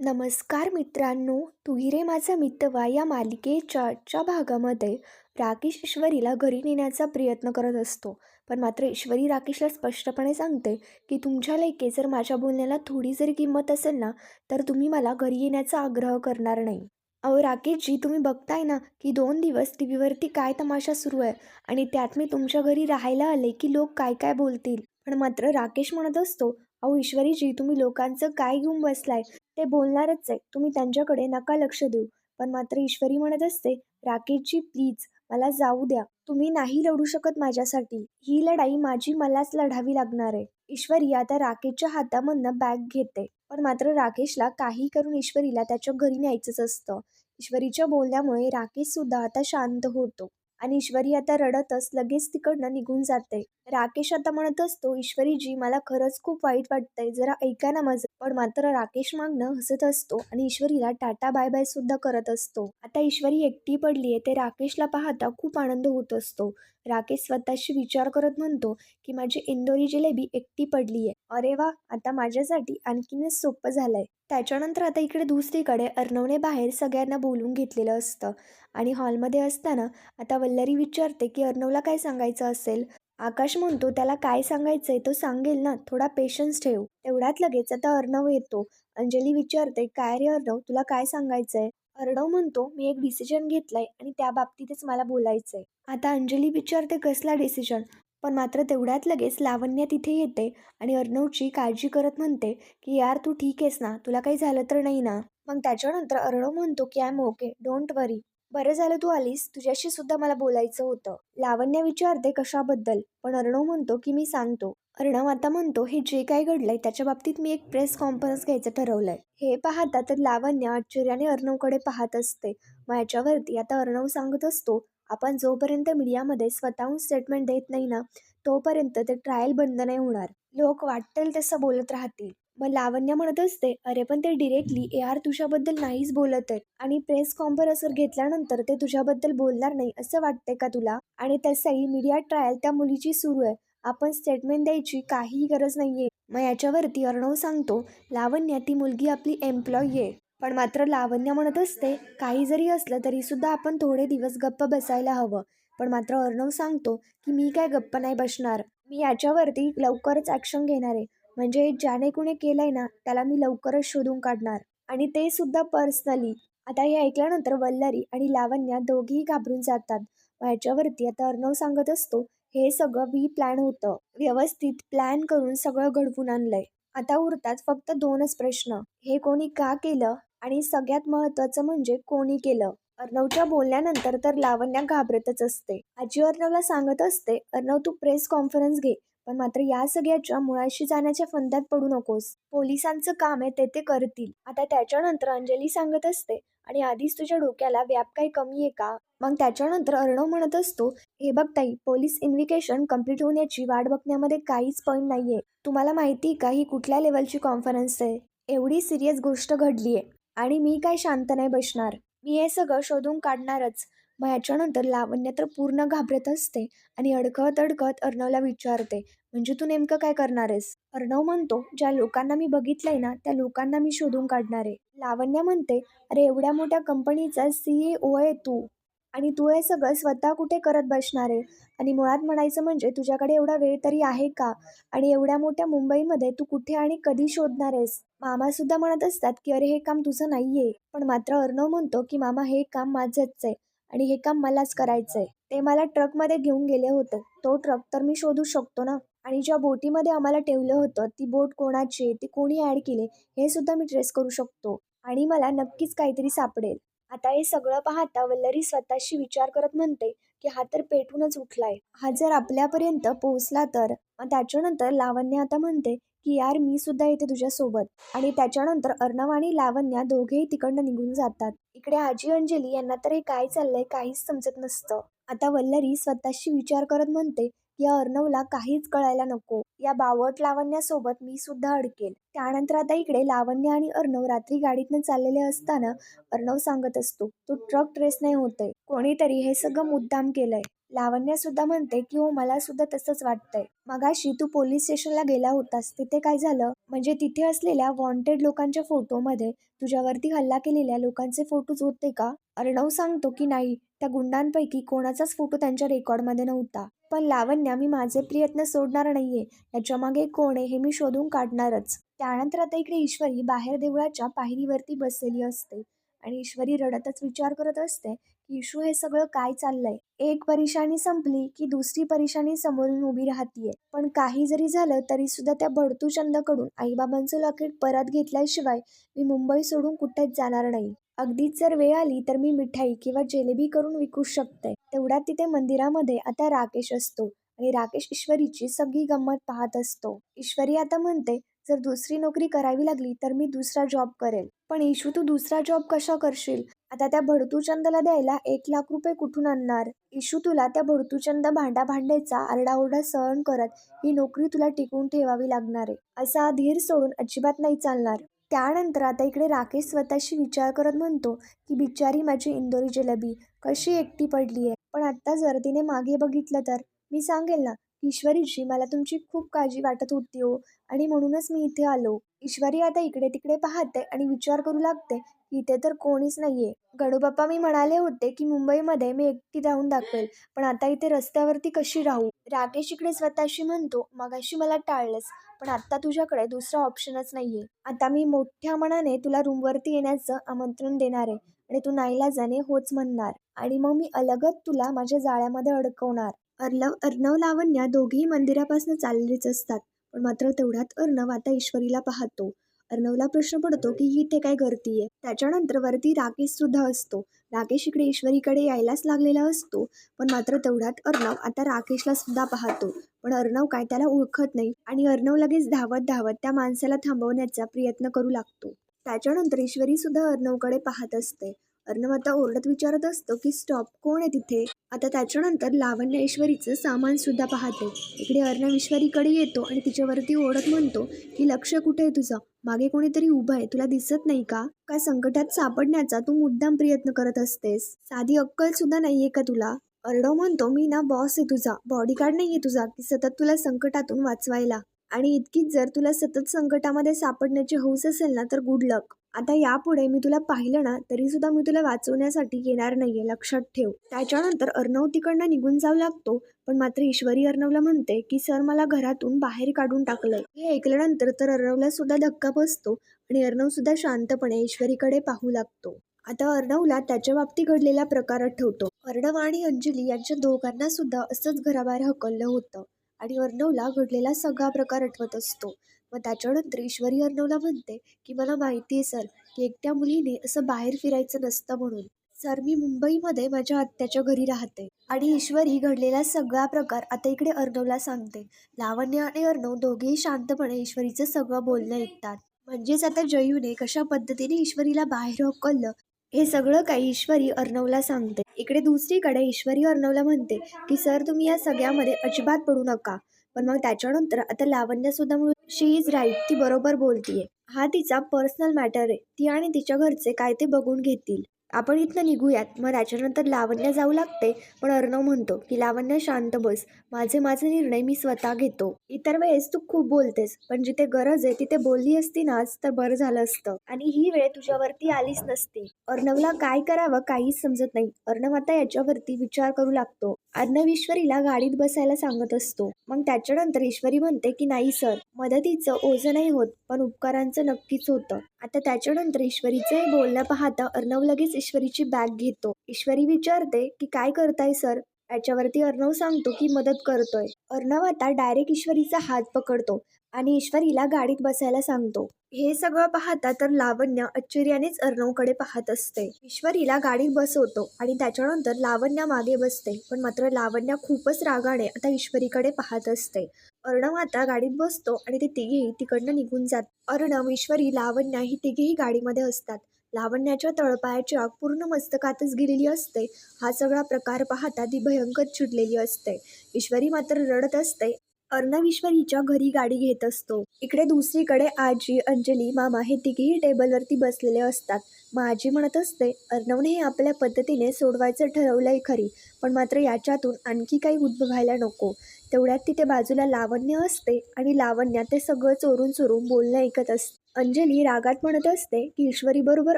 नमस्कार मित्रांनो तुहिरे माझा मितवा या मालिकेच्या आजच्या भागामध्ये राकेश ईश्वरीला घरी नेण्याचा प्रयत्न करत असतो. पण मात्र ईश्वरी राकेशला स्पष्टपणे सांगते की तुमच्या लेके जर माझ्या बोलण्याला थोडी जरी किंमत असेल ना तर तुम्ही मला घरी येण्याचा आग्रह करणार नाही. अहो राकेशजी तुम्ही बघताय ना की दोन दिवस टी व्हीवरती काय तमाशा सुरू आहे आणि त्यात मी तुमच्या घरी राहायला आले की लोक काय काय बोलतील. पण मात्र राकेश म्हणत असतो अहो ईश्वरीजी तुम्ही लोकांचं काय घेऊन बसलाय? ते बोलणारच आहे तुम्ही त्यांच्याकडे नका लक्ष देऊ. पण मात्र ईश्वरी म्हणत असते राकेशजी प्लीज मला जाऊ द्या. तुम्ही नाही लढू शकत माझ्यासाठी. ही लढाई माझी मलाच लढावी लागणार आहे. ईश्वरी आता राकेशच्या हातामधनं बॅग घेते. पण मात्र राकेशला काही करून ईश्वरीला त्याच्या घरी न्यायचंच असतं. ईश्वरीच्या बोलण्यामुळे राकेश सुद्धा आता शांत होतो. आणि ईश्वरी आता रडतच लगेच तिकडनं निघून जाते. राकेश आता म्हणत असतो ईश्वरीजी मला खरंच खूप वाईट वाटतंय. जरा ऐका ना माझं. पण मात्र राकेश मागणं हसत असतो आणि ईश्वरीला टाटा बाय बाय सुद्धा करत असतो. आता ईश्वरी एकटी पडली आहे ते राकेशला पाहता खूप आनंद होत असतो. राकेश स्वतःशी विचार करत म्हणतो की माझी इंदोरी जिलेबी एकटी पडली आहे अरे वा आता माझ्यासाठी आणखीनच सोपं झालंय. त्याच्यानंतर आता इकडे दुसरीकडे अर्णवने बाहेर सगळ्यांना बोलून घेतलेलं असतं. आणि हॉलमध्ये असताना आता वल्लरी विचारते की अर्णवला काय सांगायचं असेल? आकाश म्हणतो त्याला काय सांगायचंय तो सांगेल ना थोडा पेशन्स ठेव. तेवढ्यात लगेच आता अर्णव येतो. अंजली विचारते काय रे अर्णव तुला काय सांगायचंय? अर्णव म्हणतो मी एक डिसिजन घेतलाय आणि त्या बाबतीतच मला बोलायचंय. आता अंजली विचारते कसला डिसिजन पण मात्र तेवढ्यात लगेच लावण्य तिथे येते आणि अर्णवची काळजी करत म्हणते की यार तू ठीक आहेस ना? तुला काही झालं तर नाही ना? मग त्याच्यानंतर अर्णव म्हणतो की I am okay don't worry. बरं झालं तू आलीस. तुझ्याशी सुद्धा मला बोलायचं होतं. लावण्य विचारते कशाबद्दल पण अर्णव म्हणतो की मी सांगतो. अर्णव आता म्हणतो हे जे काय घडलंय त्याच्या बाबतीत मी एक प्रेस कॉन्फरन्स घ्यायचं ठरवलंय. हे पाहता तर लावण्य आश्चर्याने अर्णवकडे पाहत असते. मग याच्यावरती आता अर्णव सांगत असतो आपण जोपर्यंत मीडियामध्ये स्वतःहून स्टेटमेंट देत नाही ना तोपर्यंत ते ट्रायल बंद नाही होणार. लोक वाटेल तसं बोलत राहतील. मग लावण्या म्हणत असते अरे पण ते डिरेक्टली ए आर तुझ्याबद्दल नाहीच बोलत आहे आणि प्रेस कॉन्फरन्स घेतल्यानंतर ते तुझ्याबद्दल बोलणार नाही असं वाटतंय का तुला? आणि तसंही मीडिया ट्रायल त्या मुलीची सुरू आहे. आपण स्टेटमेंट द्यायची काहीही गरज नाहीये. मग याच्यावरती अर्णव सांगतो लावण्या ती मुलगी आपली एम्प्लॉई आहे. पण मात्र लावण्य म्हणत असते काही जरी असलं तरीसुद्धा आपण थोडे दिवस गप्प बसायला हवं. पण मात्र अर्णव सांगतो की मी काय गप्प नाही बसणार. मी याच्यावरती लवकरच ॲक्शन घेणार आहे. म्हणजे ज्याने कुणी केलंय ना त्याला मी लवकरच शोधून काढणार. आणि ते सुद्धा पर्सनली आता हे ऐकल्यानंतर वल्लरी आणि लावण्या दोघेही घाबरून जातात. ह्याच्यावरती आता अर्णव सांगत असतो हे सगळं वी प्लॅन होतं. व्यवस्थित प्लॅन करून सगळं घडवून आणलंय. आता उरतात फक्त दोनच प्रश्न. हे कोणी का केलं? आणि सगळ्यात महत्वाचं म्हणजे कोणी केलं. अर्णवच्या बोलण्यानंतर तर लावण्या घाबरतच असते. आजी अर्णवला सांगत असते अर्णव तू प्रेस कॉन्फरन्स घे पण मात्र या सगळ्याच्या मुळाशी जाण्याच्या फंद्यात पडू नकोस. पोलिसांचं काम आहे ते ते करतील. आता त्याच्यानंतर अंजली सांगत असते आणि आधीच तुझ्या डोक्याला व्याप काही कमी आहे का? मग त्याच्यानंतर अर्णव म्हणत असतो हे बघ ताई पोलीस इन्व्हिकेशन कंप्लीट होण्याची वाट बघण्यामध्ये काहीच पॉईंट नाहीये. तुम्हाला माहिती का ही कुठल्या लेवलची कॉन्फरन्स आहे? एवढी सिरियस गोष्ट घडली आहे आणि मी काय शांत नाही बसणार. मी हे सगळं शोधून काढणारच. मग याच्यानंतर लावण्य तर पूर्ण घाबरत असते आणि अडकत अडकत अर्णवला विचारते म्हणजे तू नेमकं काय करणार आहेस अर्णव म्हणतो ज्या लोकांना मी बघितलंय ना त्या लोकांना मी शोधून काढणार आहे. लावण्य म्हणते अरे एवढ्या मोठ्या कंपनीचा सी ए ओ आहे तू आणि तू हे सगळं स्वतः कुठे करत बसणार आहे? आणि मुळात म्हणायचं म्हणजे तुझ्याकडे एवढा वेळ तरी आहे का? आणि एवढ्या मोठ्या मुंबईमध्ये तू कुठे आणि कधी शोधणार आहेस? मामा सुद्धा म्हणत असतात की अरे हे काम तुझं नाही आहे पण मात्र अर्णव म्हणतो की मामा हे काम माझंच आहे आणि हे काम मलाच करायचंय. ते मला ट्रकमध्ये घेऊन गेले होते. तो ट्रक तर मी शोधू शकतो ना? आणि ज्या बोटीमध्ये आम्हाला ठेवलं होतं ती बोट कोणाची आहे ती कोणी ॲड केली हे सुद्धा मी ट्रेस करू शकतो. आणि मला नक्कीच काहीतरी सापडेल. आता हे सगळं पाहता वल्लरी स्वतःशी विचार करत म्हणते की हा तर पेटूनच उठलाय. हा जर आपल्यापर्यंत पोहोचला तर? त्याच्यानंतर लावण्य आता म्हणते की यार मी सुद्धा येते तुझ्यासोबत. आणि त्याच्यानंतर अर्णव आणि लावण्या दोघेही तिकडनं निघून जातात. इकडे आजी अंजली यांना तर हे काय चाललंय काहीच समजत नसतं. आता वल्लरी स्वतःशी विचार करत म्हणते या अर्णवला काहीच कळायला नको. या बावट लावण्यासोबत मी सुद्धा अडकेल. त्यानंतर आता इकडे लावण्य आणि अर्णव रात्री गाडीतनं चाललेले असताना अर्णव सांगत असतो तो ट्रक ट्रेस नाही होतय. कोणीतरी हे सगळं मुद्दाम केलंय. लावण्या सुद्धा म्हणते की हो मला सुद्धा तसंच वाटतंय. मगाशी तू पोलीस स्टेशनला गेला होतास. तिथे काय झालं? म्हणजे तिथे असलेल्या वॉन्टेड लोकांच्या फोटोमध्ये तुझ्यावरती हल्ला केलेल्या लोकांचे फोटोज होते का? अर्णव सांगतो की नाही. त्या गुंडांपैकी कोणाचाच फोटो त्यांच्या रेकॉर्डमध्ये नव्हता. पण लावण्या मी माझे प्रयत्न सोडणार नाहीये. याच्यामागे कोण आहे हे मी शोधून काढणारच. त्यानंतर आता इकडे ईश्वरी बाहेर देवळाच्या पायरीवरती बसलेली असते आणि ईश्वरी रडतच विचार करत असते इशू हे सगळं काय चाललंय? एक परेशानी संपली की दुसरी परेशानी समोरून उभी राहतीये. पण काही जरी झालं तरी सुद्धा त्या बडतूचंदकडून आईबाबांचं लॉकेट परत घेतल्याशिवाय मी मुंबई सोडून कुठेच जाणार नाही. अगदीच जर वेळ आली तर मी मिठाई किंवा जिलेबी करून विकू शकते. तेवढ्यात तिथे मंदिरामध्ये आता राकेश असतो आणि राकेश ईश्वरीची सगळी गंमत पाहत असतो. ईश्वरी आता म्हणते जर दुसरी नोकरी करावी लागली तर मी दुसरा जॉब करेल. पण इशू तू दुसरा जॉब कशा करशील? आता त्या भडतूचंदला द्यायला एक लाख रुपये कुठून आणणार? इशू तुला त्या भडतूचंद भांडा भांड्याचा आरडाओरडा सहन करत ही नोकरी तुला टिकवून ठेवावी लागणार आहे. असा धीर सोडून अजिबात नाही चालणार. त्यानंतर आता इकडे राकेश स्वतःशी विचार करत म्हणतो की बिचारी माझी इंदोरी जलेबी कशी एकटी पडली आहे? पण आत्ता जर तिने मागे बघितलं तर? मी सांगेल ना ईश्वरीची मला तुमची खूप काळजी वाटत होती हो. आणि म्हणूनच मी इथे आलो. ईश्वरी आता इकडे तिकडे पाहते आणि विचार करू लागते इथे तर कोणीच नाहीये. गडूबाप्पा मी म्हणाले होते की मुंबईमध्ये मी एकटी राहून दाखवेल पण आता इथे रस्त्यावरती कशी राहू? राकेश इकडे स्वतःशी म्हणतो मगाशी मला टाळलंस पण आता तुझ्याकडे दुसरा ऑप्शनच नाहीये. आता मी मोठ्या मनाने तुला रूमवरती येण्याचं आमंत्रण देणार आहे आणि तू नाईलाजाने होच म्हणणार. आणि मग मी अलगत तुला माझ्या जाळ्यामध्ये अडकवणार. अर्लव अर्णव लावण्या दोघेही मंदिरापासून चाललेच असतात पण मात्र तेवढ्यात अर्णव आता ईश्वरीला पाहतो. अर्णवला प्रश्न पडतो की ही इथे काय करतीये? त्याच्यानंतर वरती राकेश सुद्धा असतो. राकेश इकडे ईश्वरीकडे यायलाच लागलेला असतो. पण मात्र तेवढ्यात अर्णव आता राकेशला सुद्धा पाहतो. पण अर्णव काय त्याला ओळखत नाही आणि अर्णव लगेच धावत धावत त्या माणसाला थांबवण्याचा प्रयत्न करू लागतो. त्याच्यानंतर ईश्वरी सुद्धा अर्णवकडे पाहत असते. अर्णव आता ओरडत विचारत असतो की स्टॉप कोण आहे तिथे? आता त्याच्यानंतर लावण्य ऐश्वरीचं सामान सुद्धा पाहते. इकडे अर्णव ईश्वरीकडे येतो आणि तिच्यावरती ओढत म्हणतो की लक्ष कुठे आहे तुझं? मागे कोणीतरी उभं आहे. तुला दिसत नाही का? काय संकटात सापडण्याचा तू मुद्दाम प्रयत्न करत असतेस? साधी अक्कल सुद्धा नाहीये का तुला? अर्णव म्हणतो मी ना बॉस आहे तुझा. बॉडीगार्ड नाहीये तुझा की सतत तुला संकटातून वाचवायला. आणि इतकीच जर तुला सतत संकटामध्ये सापडण्याची हौस असेल ना तर गुड लक. आता यापुढे मी तुला पाहिलं ना तरी सुद्धा मी तुला वाचवण्यासाठी येणार नाहीये. लक्षात ठेव. त्याच्यानंतर अर्णव तिकडनं निघून जाऊ लागतो पण मात्र ईश्वरी अर्णवला म्हणते की सर मला घरातून बाहेर काढून टाकलंय. हे ऐकल्यानंतर तर अर्णवला सुद्धा धक्का बसतो आणि अर्णव सुद्धा शांतपणे ईश्वरीकडे पाहू लागतो. आता अर्णवला त्याच्या बाबतीत घडलेला प्रकार आठवतो अर्णव आणि अंजली यांच्या दोघांना सुद्धा असंच घराबाहेर हकललं होतं आणि अर्णवला घडलेला सगळा प्रकार आठवत असतो. मग त्याच्यानंतर ईश्वरी अर्णवला म्हणते की मला माहिती आहे सर की एकट्या मुलीने असं बाहेर फिरायचं नसतं म्हणून. सर मी मुंबईमध्ये माझ्या आत्याच्या घरी राहते. आणि ईश्वरी घडलेला सगळा प्रकार आता इकडे अर्णवला सांगते. लावण्य आणि अर्णव दोघेही शांतपणे ईश्वरीचं सगळं बोलणं ऐकतात. म्हणजेच आता जयूने कशा पद्धतीने ईश्वरीला बाहेर हकललं हे सगळं काही ईश्वरी अर्णवला सांगते. इकडे दुसरीकडे ईश्वरी अर्णवला म्हणते की सर तुम्ही या सगळ्यामध्ये अजिबात पडू नका. पण मग त्याच्यानंतर आता लावण्या सुद्धा शी इज राईट ती बरोबर बोलतीये. हा तिचा पर्सनल मॅटर आहे. ती आणि तिच्या घरचे काय ते बघून घेतील. आपण इथनं निघूयात. मग त्याच्यानंतर लावण्या जाऊ लागते. पण अर्णव म्हणतो की लावण्य शांत बस. माझे माझे निर्णय मी स्वतः घेतो. इतर वेळेस तू खूप बोलतेस पण जिथे गरज आहे तिथे बोलली असती नाच तर बरं झालं असतं. आणि ही वेळ तुझ्यावरती आलीच नसती. अर्णवला काय करावं काहीच समजत नाही. अर्णव आता याच्यावरती विचार करू लागतो. अर्णव ईश्वरीला गाडीत बसायला सांगत असतो. मग त्याच्यानंतर ईश्वरी म्हणते की नाही सर मदतीचं ओझं नाही होत पण उपकारांचं नक्कीच होतं. आता त्याच्यानंतर ईश्वरीचंही बोलणं पाहता अर्णव लगेच ईश्वरीची बॅग घेतो. ईश्वरी विचारते की काय करताय सर? याच्यावरती अर्णव सांगतो की मदत करतोय. अर्णव आता डायरेक्ट ईश्वरीचा हात पकडतो आणि ईश्वरीला गाडीत बसायला सांगतो. हे सगळं पाहता तर लावण्य आश्चर्यानेच अर्णवकडे पाहत असते. ईश्वरीला गाडीत बसवतो आणि त्याच्यानंतर लावण्य मागे बसते. पण मात्र लावण्य खूपच रागाने आता ईश्वरीकडे पाहत असते. अर्णव आता गाडीत बसतो आणि ते तिघेही तिकडनं निघून जात अर्णव ईश्वरी लावण्या ही तिघेही गाडीमध्ये असतात. लावण्याच्या तळपायाच्या पूर्ण मस्तकातच गेलेली असते. हा सगळा प्रकार पाहता ती भयंकर चिडलेली असते. ईश्वरी मात्र रडत असते. अर्णव ईश्वरीच्या घरी गाडी घेत असतो. इकडे दुसरीकडे आजी अंजली मामा हे तिघेही टेबलवरती बसलेले असतात. माझी म्हणत असते अर्णवने हे आपल्या पद्धतीने सोडवायचं ठरवलंय खरी पण मात्र याच्यातून आणखी काही उद्भवायला नको. तेवढ्यात तिथे बाजूला लावण्य असते आणि लावण्या ते सगळं चोरून चोरून बोलणं ऐकत असते अंजली रागात म्हणत असते की ईश्वरीबरोबर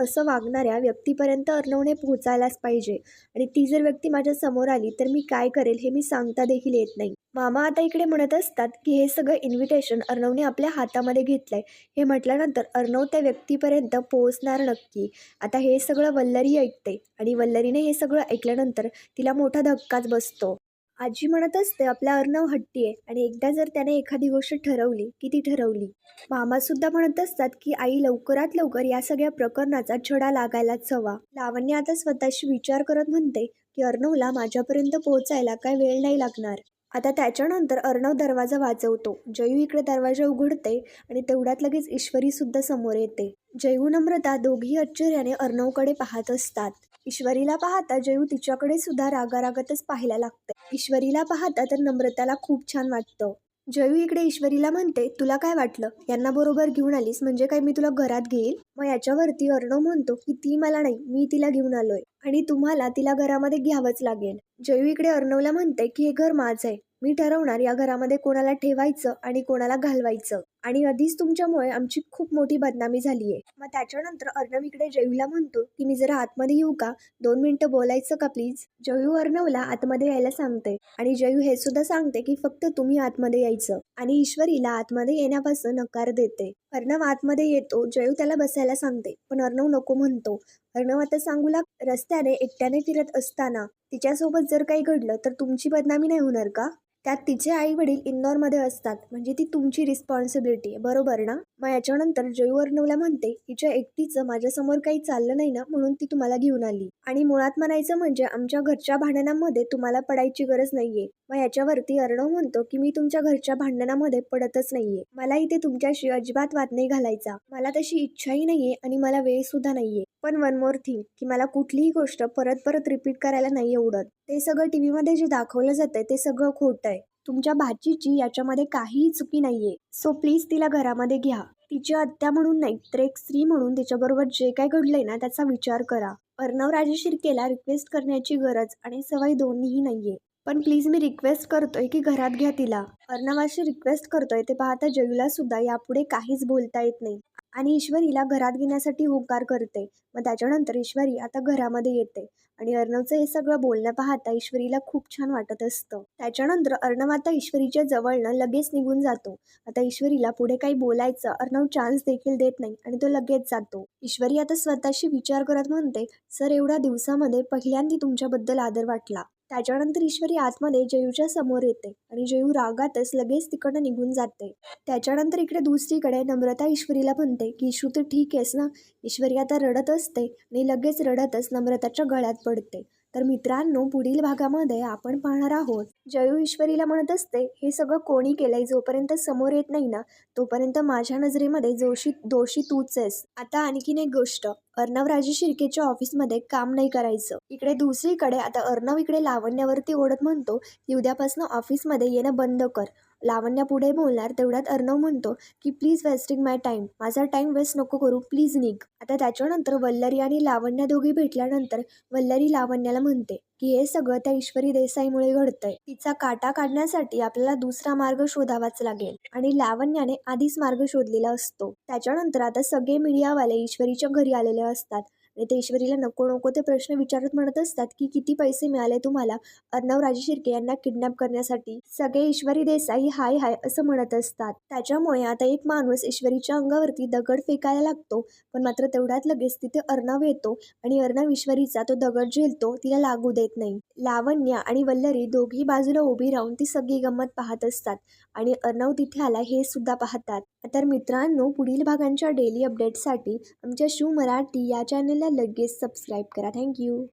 असं वागणाऱ्या व्यक्तीपर्यंत अर्णवने पोहोचायलाच पाहिजे. आणि ती जर व्यक्ती माझ्यासमोर आली तर मी काय करेल हे मी सांगता देखील येत नाही. मामा आता इकडे म्हणत असतात की हे सगळं इन्व्हिटेशन अर्णवने आपल्या हातामध्ये घेतलंय. हे म्हटल्यानंतर अर्णव त्या व्यक्तीपर्यंत पोहोचणार नक्की. आता हे सगळं वल्लरी ऐकते आणि वल्लरीने हे सगळं ऐकल्यानंतर तिला मोठा धक्काच बसतो. आजी म्हणत असते आपला अर्णव हट्टी आहे. आणि एकदा जर त्याने एखादी गोष्ट ठरवली की ती ठरवली मामासुद्धा म्हणत असतात की आई लवकरात लवकर या सगळ्या प्रकरणाचा छडा लागायलाच हवा. लावण्य आता स्वतःशी विचार करत म्हणते की अर्णवला माझ्यापर्यंत पोहोचायला काय वेळ नाही लागणार. आता त्याच्यानंतर अर्णव दरवाजा वाजवतो. जयू इकडे दरवाजा उघडते आणि तेवढ्यात लगेच ईश्वरीसुद्धा समोर येते. जयू नम्रता दोघी आश्चर्याने अर्णवकडे पाहत असतात. ईश्वरीला पाहता जयू तिच्याकडे सुद्धा रागारागतच पाहायला लागते ईश्वरीला पाहता तर नम्रताला खूप छान वाटतं. जयू इकडे ईश्वरीला म्हणते तुला काय वाटलं? यांना बरोबर घेऊन आलीस म्हणजे काय मी तुला घरात घेईल? मग याच्यावरती अर्णव म्हणतो की ती मला नाही मी तिला घेऊन आलोय. आणि तुम्हाला तिला घरामध्ये घ्यावंच लागेल. जयू इकडे अर्णवला म्हणते की हे घर माझं आहे. मी ठरवणार या घरामध्ये कोणाला ठेवायचं आणि कोणाला घालवायचं. आणि आधीच तुमच्यामुळे आमची खूप मोठी बदनामी झाली आहे मग त्याच्यानंतर अर्णव इकडे जयूला म्हणतो की मी जरा आतमध्ये येऊ का? दोन मिनिटं बोलायचं का प्लीज जयू अर्णवला आतमध्ये यायला सांगते. आणि जयू हे सुद्धा सांगते की फक्त तुम्ही आतमध्ये यायचं आणि ईश्वरीला आतमध्ये येण्यापासून नकार देते. अर्णव आतमध्ये येतो जयू त्याला बसायला सांगते. पण अर्णव नको म्हणतो. अर्णव आता सांगू लाग रस्त्याने एकट्याने फिरत असताना तिच्यासोबत जर काही घडलं तर तुमची बदनामी नाही होणार का? त्यात तिचे आई वडील इंदोरमध्ये असतात. म्हणजे ती तुमची रिस्पॉन्सिबिलिटी आहे. बरोबर ना? मग याच्यानंतर जयू अर्णवला म्हणते तिच्या एकटीचं माझ्यासमोर काही चाललं नाही ना? म्हणून ती तुम्हाला घेऊन आली. आणि मुळात म्हणायचं म्हणजे आमच्या घरच्या भांडणामध्ये तुम्हाला पडायची गरज नाहीये. मग याच्यावरती अर्णव म्हणतो की मी तुमच्या घरच्या भांडणामध्ये पडतच नाहीये. मला इथे तुमच्याशी अजिबात वाद नाही घालायचा. मला तशी इच्छाही नाहीये आणि मला वेळ सुद्धा नाहीये. पण वन मोर थिंग की मला कुठलीही गोष्ट परत परत रिपीट करायला नाही आवडत. ते सगळं टी व्हीमध्ये जे दाखवलं जातंय ते सगळं खोटं आहे. तुमच्या भाचीची याच्यामध्ये काहीही चुकी नाहीये. सो प्लीज तिला घरामध्ये घ्या. तिची आत्या म्हणून नाही तर एक स्त्री म्हणून तिच्याबरोबर जे काय घडलंय ना त्याचा विचार करा. अर्णव राजे शिर्केला रिक्वेस्ट करण्याची गरज आणि सवय दोन्हीही नाहीये. पण प्लीज मी रिक्वेस्ट करतोय की घरात घ्या तिला. अर्णवाशी रिक्वेस्ट करतोय ते पाहता जयूला सुद्धा यापुढे काहीच बोलता येत नाही. आणि ईश्वरीला घरात घेण्यासाठी होकार करते. मग त्याच्यानंतर ईश्वरी आता घरामध्ये येते. आणि अर्णवचं हे सगळं बोलणं पाहता ईश्वरीला खूप छान वाटत असतं. त्याच्यानंतर अर्णव आता ईश्वरीच्या जवळनं लगेच निघून जातो. आता ईश्वरीला पुढे काही बोलायचं अर्णव चान्स देखील देत नाही आणि तो लगेच जातो. ईश्वरी आता स्वतःशी विचार करत म्हणते सर एवढ्या दिवसामध्ये पहिल्यांदा तुमच्याबद्दल आदर वाटला. त्याच्यानंतर ईश्वरी आतमध्ये जयूच्या समोर येते आणि जयू रागातच लगेच तिकडनं निघून जाते. त्याच्यानंतर इकडे दुसरीकडे नम्रता ईश्वरीला म्हणते की इशू तर ठीक आहेस ना? ईश्वरी आता रडत असते आणि लगेच रडतच नम्रताच्या गळ्यात पडते. तर मित्रांनो पुढील भागामध्ये आपण पाहणार आहोत. जयू ईश्वरीला म्हणत असते हे सगळं कोणी केलंय जोपर्यंत समोर येत नाही ना तोपर्यंत माझ्या नजरेमध्ये जोशी दोषी तूच आहेस. आता आणखीन एक गोष्ट. अर्णवराजे शिर्केच्या ऑफिसमध्ये काम नाही करायचं. इकडे दुसरीकडे आता अर्णव इकडे लावण्यावरती ओढत म्हणतो की उद्यापासून ऑफिसमध्ये येणं बंद कर. लावण्या पुढे बोलणार तेवढ्यात अर्णव म्हणतो की प्लीज वेस्टिंग माय टाईम माझा टाईम वेस्ट नको करू. प्लीज निघ. आता त्याच्यानंतर वल्लरी आणि लावण्या दोघी भेटल्यानंतर वल्लरी लावण्याला म्हणते की हे सगळं त्या ईश्वरी देसाईमुळे घडतंय. तिचा काटा काढण्यासाठी आपल्याला दुसरा मार्ग शोधावाच लागेल. आणि लावण्याने आधीच मार्ग शोधलेला असतो. त्याच्यानंतर आता सगळे मीडियावाले ईश्वरीच्या घरी आलेले असतात. आणि ते ईश्वरीला नको नको ते प्रश्न विचारत म्हणत असतात की किती पैसे मिळाले तुम्हाला? अर्णव राजे शिर्के यांना किडनॅप करण्यासाठी. सगळे ईश्वरी देसाई हाय हाय असं म्हणत असतात. त्याच्यामुळे आता एक माणूस ईश्वरीच्या अंगावरती दगड फेकायला लागतो. पण मात्र तेवढ्यात लगेच तिथे अर्णव येतो आणि अर्णव ईश्वरीचा तो दगड झेलतो तिला लागू देत नाही. लावण्या आणि वल्लरी दोघी बाजूला उभी राहून ती सगळी गंमत पाहत असतात आणि अर्णव तिथे आला हे सुद्धा पाहतात. तर मित्रांनो पुढील भागांच्या डेली अपडेटसाठी आमच्या शिव मराठी या चॅनलला लगेच सबस्क्राईब करा. थँक्यू